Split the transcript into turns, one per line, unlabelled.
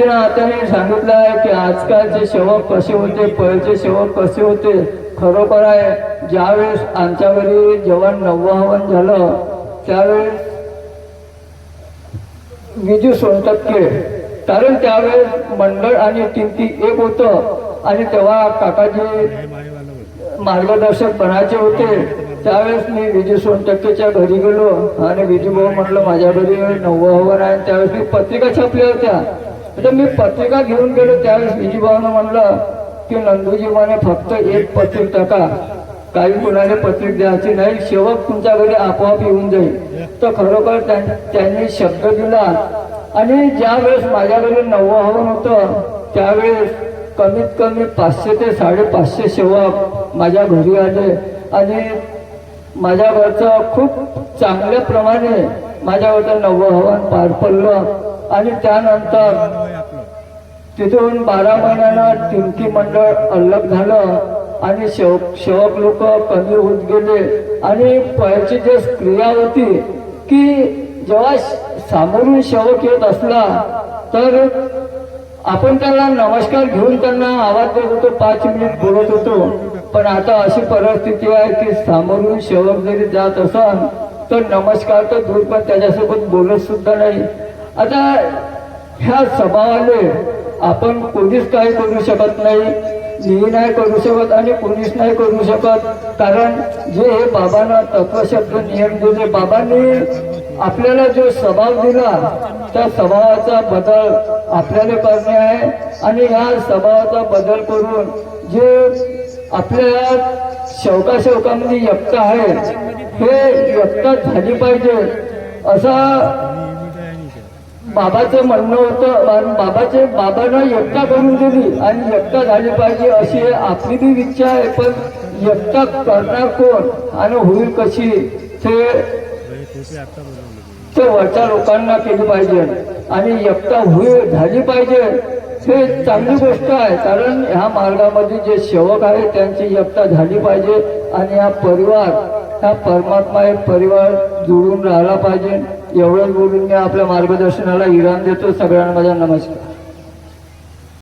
पद्धतीनं आता सांगितलं आहे की आजकालचे सेवक कसे होते पहिलेचे सेवक कसे होते खरोखर आहे. ज्यावेळेस आमच्या घरी जेवण नववा झालं त्यावेळेस विजू सोनटक्के कारण त्यावेळेस मंडळ आणि टिमकी एक होतं. आणि तेव्हा काकाजी मार्गदर्शक बनायचे होते. त्यावेळेस मी विजू सोनटक्केच्या घरी गेलो आणि विजू भाऊ म्हटलं माझ्या घरी नववं हवन आहे त्यावेळेस मी पत्रिका छापल्या होत्या. तर मी पत्रिका घेऊन गेलो त्यावेळेस विजू म्हणलं की नंदूजीबाने फक्त एक पत्रिक टाका. काही कुणाने पत्रिक द्यायची नाही शेवक तुमच्या घरी आपोआप येऊन जाईल. तर खरोखर त्यां- त्यांनी शब्द दिला. आणि ज्यावेळेस माझ्या घरी नववं हवन होतं त्यावेळेस कमीत कमी पाचशे ते साडेपाचशे सेवक माझ्या घरी आले. आणि माझ्या घरचं खूप चांगल्या प्रमाणे माझ्या घरचं हवन पार पडलं. आणि त्यानंतर तिथून बारा महिन्यानं टिमकी मंडळ अलग झालं आणि शेव शेवक लोक कमी होत गेले. आणि पहिल्याची जे क्रिया होती की जेव्हा सामोरून शेवक येत असला तर आपण त्याला नमस्कार घेऊन त्यांना आवाज देत होतो पाच मिनिट बोलत होतो. पण आता अशी परिस्थिती आहे की सामोरून शेवक जरी जात असाल तर नमस्कार तर दूर पण त्याच्यासोबत बोलत सुद्धा नाही. आता ह्या स्वभावाने आपण कोणीच काही करू शकत नाही मी नाही करू शकत आणि कोणीच नाही करू शकत. कारण जे हे बाबांना तत्वशब्द नियम दिले बाबांनी आपल्याला जो स्वभाव दिला त्या स्वभावाचा बदल आपल्याला करणे आहे. आणि या स्वभावाचा बदल करून जे आपल्या शौका शौकामध्ये एकता आहे हे एकता झाली पाहिजे असा बाबाचं म्हणणं होतं बाबाचे बाबांना एकता करून दिली आणि एकता झाली पाहिजे अशी आपली बी इच्छा आहे पण एकता करणार कोण आणि होईल कशी ते ते वरच्या लोकांना केली पाहिजे. आणि एकता होईल झाली पाहिजे हे चांगली गोष्ट आहे. कारण ह्या मार्गामध्ये जे सेवक आहे त्यांची एकता झाली पाहिजे. आणि हा परिवार हा परमात्मा एक परिवार जुळून राहिला पाहिजे. एवढंच बोलून मी आपल्या मार्गदर्शनाला इराण देतो. सगळ्यांना माझा नमस्कार.